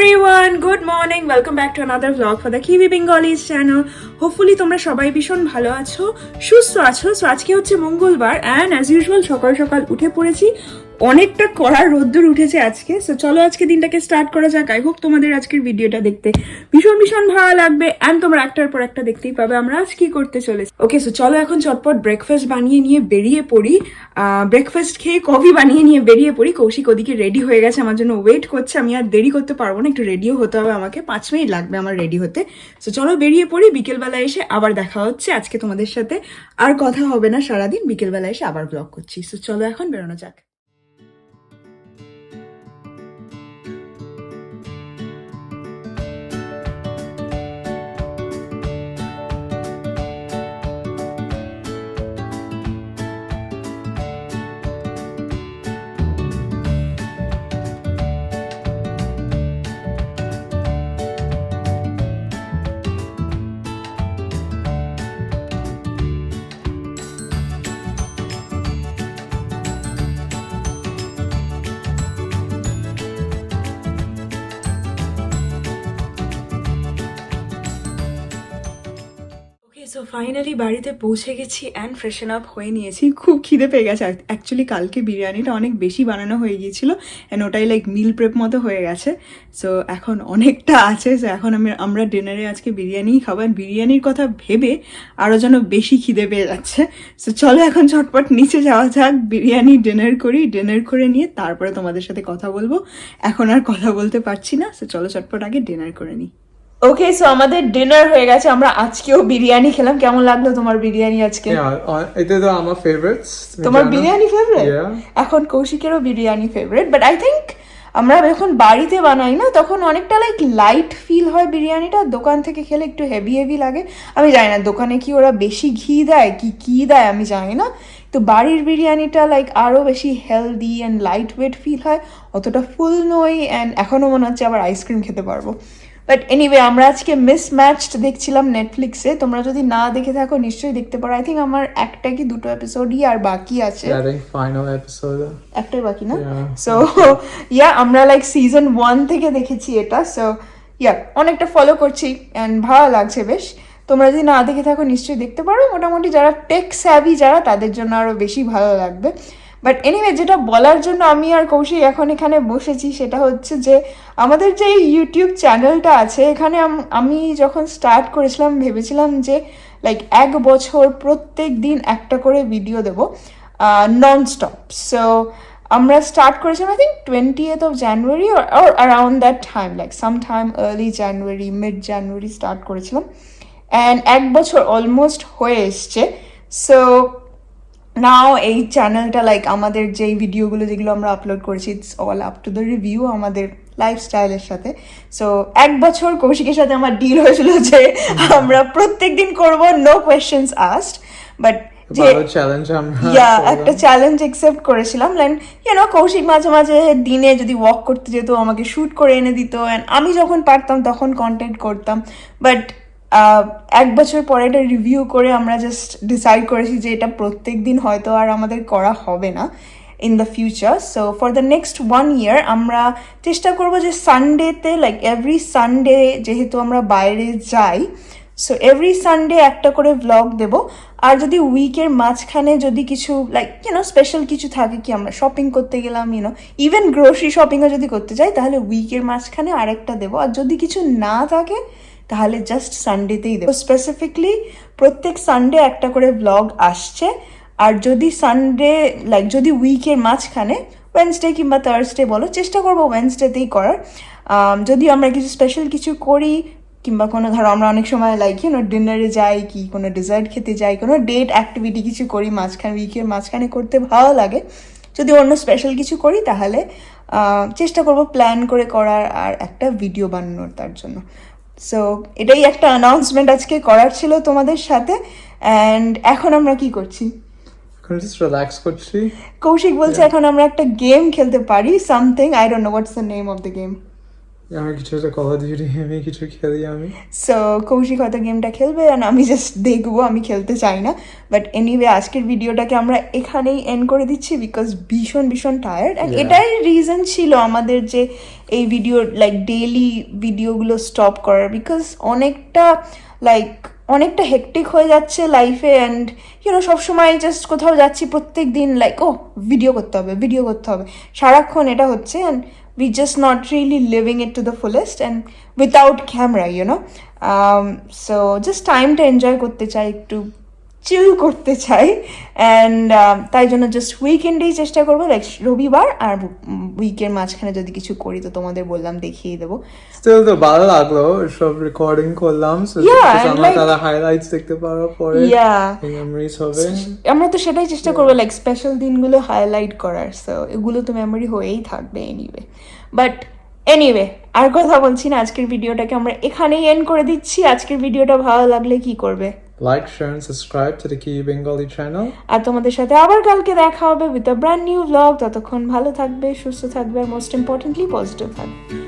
everyone, good morning. Welcome back to another vlog for the Kiwi Bengalis channel. Hopefully তোমরা সবাই ভীষণ ভালো আছো সুস্থ আছো সো আজকে হচ্ছে মঙ্গলবার অ্যান্ড অ্যাজ ইউজুয়াল সকাল সকাল উঠে পড়েছি অনেকটা কড়া রোদ্দুর উঠেছে আজকে। সো চলো আজকে দিনটাকে স্টার্ট করা যাক। আই হোপ তোমাদের আজকের ভিডিওটা দেখতে ভীষণ ভীষণ ভালো লাগবে অ্যান্ড তোমরা একটার পর একটা দেখতেই পাবে আমরা আজ কি করতে চলেছি। ওকে সো চলো এখন চটপট ব্রেকফাস্ট বানিয়ে নিয়ে বেরিয়ে পড়ি। ব্রেকফাস্ট খেয়ে কফি বানিয়ে নিয়ে বেরিয়ে পড়ি। কৌশিক ওদিকে রেডি হয়ে গেছে, আমার জন্য ওয়েট করছে। আমি আর দেরি করতে পারব না, একটু রেডিও হতে হবে আমাকে। পাঁচ মিনিট লাগবে আমার রেডি হতে। সো চলো বেরিয়ে পড়ি। বিকেলবেলা এসে আবার দেখা হচ্ছে আজকে তোমাদের সাথে। আর কথা হবে না সারাদিন। বিকেলবেলা এসে আবার ব্লগ করছি। সো চলো এখন বেরোনো যাক। সো ফাইনালি বাড়িতে পৌঁছে গেছি অ্যান্ড ফ্রেশন আপ হয়ে নিয়েছি। খুব খিদে পেয়ে গেছে। অ্যাকচুয়ালি কালকে বিরিয়ানিটা অনেক বেশি বানানো হয়ে গিয়েছিল অ্যান্ড ওটাই লাইক মিল প্রেপ মতো হয়ে গেছে। সো এখন অনেকটা আছে। সো এখন আমি, আমরা ডিনারে আজকে বিরিয়ানিই খাব and বিরিয়ানির কথা ভেবে আরও যেন বেশি খিদে পেয়ে যাচ্ছে। সো চলো এখন ঝটপট নিচে যাওয়া যাক, বিরিয়ানি ডিনার করি ডিনার করে নিয়ে তারপরে তোমাদের সাথে কথা বলব। এখন আর কথা বলতে পারছি না। সো চলো চটপট আগে ডিনার করে নিই। ওকে সো আমাদের ডিনার হয়ে গেছে আমরা আজকেও বিরিয়ানি খেলাম। কেমন লাগল তোমার বিরিয়ানি আজকে? Uh, এটা তো আমার ফেভারিট তোমার বিরিয়ানি ফেভারিট এখন কৌশিকেরও biryani favourite but I think আমরা যখন বাড়িতে বানাই না তখন অনেকটা লাইক লাইট ফিল হয় বিরিয়ানিটা। দোকান থেকে খেলে একটু হেভি হেভি লাগে। আমি জানি না দোকানে কি ওরা বেশি ঘি দেয় কি কি দেয় আমি জানি না। তো বাড়ির বিরিয়ানিটা লাইক আরও বেশি healthy and light weight feel হয় অতটা ফুল নই অ্যান্ড এখনও মনে হচ্ছে আবার আইসক্রিম খেতে পারব। বাট এনিওয়ে আমরা আজকে মিস ম্যাচড দেখছিলাম নেটফ্লিক্সে তোমরা যদি না দেখে থাকো নিশ্চয়ই দেখতে পারো। আই থিঙ্ক আমার একটা কি দুটো এপিসোডই আর বাকি আছে. একটাই বাকি না? সো ইয়া আমরা লাইক সিজন ওয়ান থেকে দেখেছি এটা। সো ইয়া অনেকটা ফলো করছি অ্যান্ড ভালো লাগছে বেশ। তোমরা যদি না দেখে থাকো নিশ্চয়ই দেখতে পারো। মোটামুটি যারা টেক স্যাভি যারা তাদের জন্য আরও বেশি ভালো লাগবে। বাট এনিওয়ে যেটা বলার জন্য আমি আর কৌশিক এখন এখানে বসেছি, সেটা হচ্ছে যে আমাদের যে ইউটিউব চ্যানেলটা আছে, এখানে আমি যখন স্টার্ট করেছিলাম, ভেবেছিলাম যে লাইক এক বছর প্রত্যেক দিন একটা করে ভিডিও দেবো নন স্টপ সো আমরা স্টার্ট করেছিলাম I think twenty eighth of January or around that time like some time early January mid January start করেছিলাম। অ্যান্ড এক বছর অলমোস্ট হয়ে এসছে। সো নাও এই চ্যানেলটা লাইক আমাদের যেই ভিডিওগুলো যেগুলো আমরা আপলোড করেছি it's all up to the review আমাদের লাইফস্টাইলের সাথে। সো এক বছর কৌশিকের সাথে আমার ডিল হয়েছিল যে আমরা প্রত্যেক দিন করব no questions asked but yeah একটা চ্যালেঞ্জ একসেপ্ট করেছিলাম। লাইন ইউনো কৌশিক মাঝে মাঝে দিনে যদি ওয়াক করতে যেত আমাকে শ্যুট করে এনে দিত। অ্যান্ড আমি যখন পারতাম তখন কন্টেন্ট করতাম। বাট এক বছর পরে এটা রিভিউ করে আমরা জাস্ট ডিসাইড করেছি যে এটা প্রত্যেক দিন হয়তো আর আমাদের করা হবে না in the future so for the next one year আমরা চেষ্টা করব যে সানডেতে লাইক এভরি সানডে যেহেতু আমরা বাইরে যাই সো এভরি সানডে একটা করে ব্লগ দেব। আর যদি উইকের মাঝখানে যদি কিছু লাইক ইউনো স্পেশাল কিছু থাকে কি, আমরা শপিং করতে গেলাম ইউনো ইভেন গ্রোসারি শপিংও যদি করতে যাই, তাহলে উইকের মাঝখানে আরেকটা দেবো। আর যদি কিছু না থাকে, তাহলে জাস্ট সানডেতেই দেবো। স্পেসিফিকলি প্রত্যেক সানডে একটা করে ব্লগ আসছে। আর যদি সানডে লাইক যদি উইকের মাঝখানে ওয়েনসডে কিংবা থার্সডে বলো, চেষ্টা করব ওয়েনসডেতেই করার। যদি আমরা কিছু স্পেশাল কিছু করি কিংবা কোনো ধরো আমরা অনেক সময় লাইক ইউনো ডিনারে যাই কি কোনো ডেজার্ট খেতে যাই কোনো ডেট অ্যাক্টিভিটি কিছু করি মাঝখানে উইকের মাঝখানে করতে ভালো লাগে। যদি অন্য স্পেশাল কিছু করি তাহলে চেষ্টা করব প্ল্যান করে করার আর একটা ভিডিও বানানোর তার জন্য। সো এটাই একটা অ্যানাউন্সমেন্ট আজকে করার ছিল তোমাদের সাথে। অ্যান্ড এখন আমরা কি করছি? করছি। কৌশিক বলছে এখন আমরা একটা গেম খেলতে পারি something I don't know what's the name of the game আমি কিছু একটা কল ডিউটি আমি কিছু খেলি আমি। সো কৌশিক হয়তো গেমটা খেলবে আর আমি জাস্ট দেখব আমি খেলতে চাই না। বাট এনিওয়ে আজকের ভিডিওটাকে আমরা এখানেই এন্ড করে দিচ্ছি বিকজ ভীষণ ভীষণ টায়ার্ড অ্যান্ড এটাই রিজন ছিল আমাদের যে এই ভিডিও লাইক ডেইলি ভিডিওগুলো স্টপ করার। বিকজ অনেকটা লাইক অনেকটা হেকটিক হয়ে যাচ্ছে লাইফে অ্যান্ড ইউনো সবসময় জাস্ট কোথাও যাচ্ছি প্রত্যেক দিন লাইক ও ভিডিও করতে হবে ভিডিও করতে হবে। সারাক্ষণ এটা হচ্ছে and we just not really living it to the fullest and without camera you know so just টাইমটা enjoy করতে চাই, একটু চিল করতে চাই অ্যান্ড তাই জন্য জাস্ট উইকেন্ডেই চেষ্টা করব লাইক রবিবার আর উইকের মাঝখানে যদি কিছু করি তো তোমাদের বললাম দেখিয়ে দেবো। স্টিল তো ভালো লাগল সব রেকর্ডিং করলাম তারা হাইলাইটস দেখতে পারো পরে ইয়া মেমোরিজ হবে আমরা তো সেটাই চেষ্টা করব লাইক স্পেশাল দিনগুলো হাইলাইট করার সো এগুলো তো মেমোরি হয়েই থাকবে এনিওয়ে বাট এনিওয়ে আর কথা বলছি না আজকের ভিডিওটাকে আমরা এখানেই এন্ড করে দিচ্ছি আজকের ভিডিওটা ভালো লাগলে কি করবে? Like share and subscribe to the key Bengali channel আর তোমাদের সাথে আবার কালকে দেখা হবে with a brand new blog ততক্ষণ ভালো থাকবে, সুস্থ থাকবে আর মোস্ট ইম্পর্টেন্টলি পজিটিভ থাকবে।